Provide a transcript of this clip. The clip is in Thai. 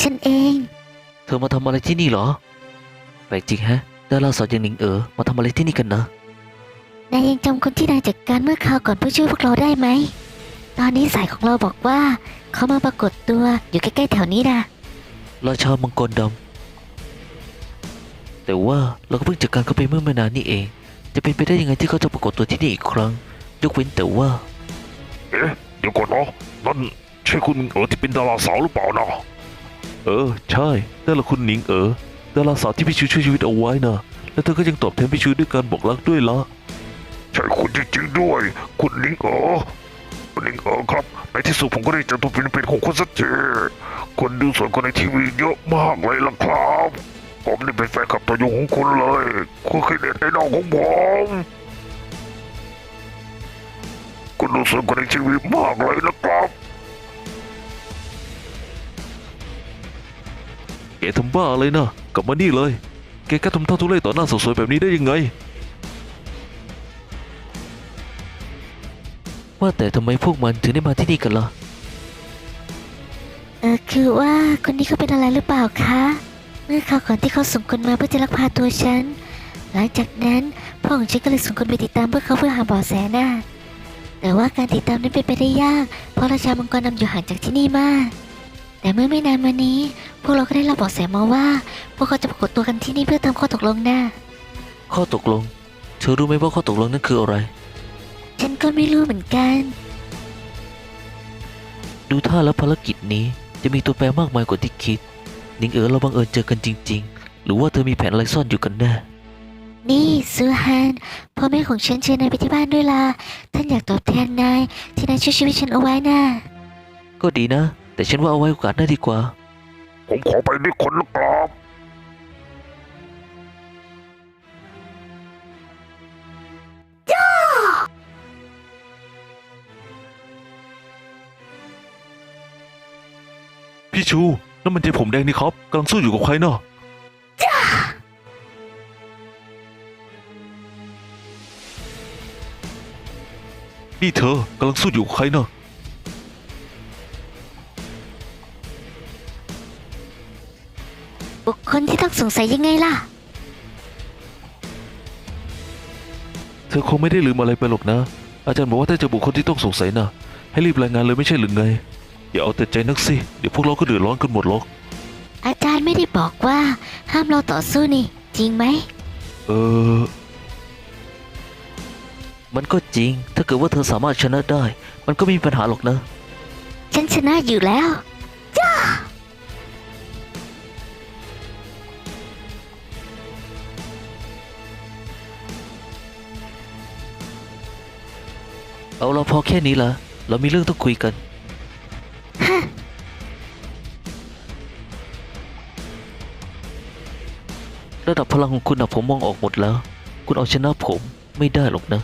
ฉันเอง เธอมาทำอะไรที่นี่เหรอ แปลกจริงแฮะดาราสาวอย่างหนิงเอ๋อมาทำอะไรที่นี่กันนะ นายยังจำคนที่นายจัดการเมื่อคราวก่อนเพื่อช่วยพวกเราได้ไหม ตอนนี้สายของเราบอกว่า เขามาปรากฏตัวอยู่ใกล้ๆแถวนี้นะ ราชามังกรดำ แต่ว่าเราก็เพิ่งจัดการเขาไปเมื่อไม่นานนี่เอง จะเป็นไปได้ยังไงที่เขาจะปรากฏตัวที่นี่อีกครั้ง ยกเว้นแต่ว่า เอ๊ะเดี๋ยวก่อนนะนั่นใช่คุณเอ๋อที่เป็นดาราสาวหรือเปล่านะ เออ ใช่นั่นแหละคุณหนิงเอ๋อดาราสาวที่พี่ชูช่วยชีวิตเอาไว้นะและเธอก็ยังตอบแทนพี่ชูด้วยการบอกรักด้วยละใช่คุณจริงๆด้วย คุณลิงเอ๋อคุณลิงเอ๋อครับในที่สุดผมก็ได้เจอตัวเป็นๆของคุณสักทีคุณดูสวยกว่าในทีวีเยอะมากเลยล่ะครับ ผมนี่เป็นแฟนคลับตัวยงของคุณเลย คุณเคยเด็ดในน้องของผมคุณดูสวยกว่าในทีวีมากเลยนะครับ กทำบ้าเลยนะกลับมานี่เลย แกกล้าทำท่าทุเรศต่อหน้าสาวสวยแบบนี้ได้ยังไง ว่าแต่ทำไมพวกมันถึงได้มาที่นี่กันล่ะ เออคือว่าคนนี้เขาเป็นอะไรหรือเปล่าคะ เมื่อคราวก่อนที่เขาส่งคนมาเพื่อจะลักพาตัวฉัน หลังจากนั้นพ่อของฉันก็เลยส่งคนไปติดตามเพื่อเขาเพื่อหาเบาะแสน่ะแต่ว่าการติดตามนั้นเป็นไปได้ยาก เพราะราชามังกรนำอยู่ห่างจากที่นี่มาก แต่เมื่อไม่นานมานี้ พวกเราก็ได้รับเบาะแสมาว่า พวกเขาจะปรากฏตัวกันที่นี่เพื่อทำข้อตกลงน่ะข้อตกลง เธอรู้ไหมว่าข้อตกลงนั้นคืออะไร ฉันก็ไม่รู้เหมือนกัน ดูท่าแล้วภารกิจนี้จะมีตัวแปรมากมายกว่าที่คิดหนิงเอ๋อเราบังเอิญเจอกันจริง ๆ หรือว่าเธอมีแผนอะไรซ่อนอยู่กันแน่ นี่ซูฮานพ่อแม่ของฉันเชิญนายไปที่บ้านด้วยล่ะท่านอยากตอบแทนนายที่นายช่วยชีวิตฉันเอาไว้น่ะ ก็ดีนะ แต่ฉันว่าเอาไว้โอกาสหน้าดีกว่า ผมขอไปด้วยคนนะครับ พี่ชูนั่นมันเจผมแดงนี่ครับกำลังสู้อยู่กับใครเนาะนี่เธอกำลังสู้อยู่กับใครเนาะ บุคคลที่ต้องสงสัยยังไงล่ะ เธอคงไม่ได้ลืมอะไรไปหรอกนะ อาจารย์บอกว่าถ้าเจอบุคคลที่ต้องสงสัยนะให้รีบรายงานเลยไม่ใช่หรือไง อย่าเอาแต่ใจนักสิ เดี๋ยวพวกเราก็เดือดร้อนกันหมดหรอก อาจารย์ไม่ได้บอกว่า ห้ามเราต่อสู้นี่ จริงไหม เออ มันก็จริง ถ้าเกิดว่าเธอสามารถชนะได้ มันก็ไม่มีปัญหาหรอกนะ ฉันชนะอยู่แล้ว เอาเราพอแค่นี้ละเรามีเรื่องต้องคุยกัน ระดับพลังของคุณนะผมมองออกหมดแล้ว คุณเอาชนะผมไม่ได้หรอกนะ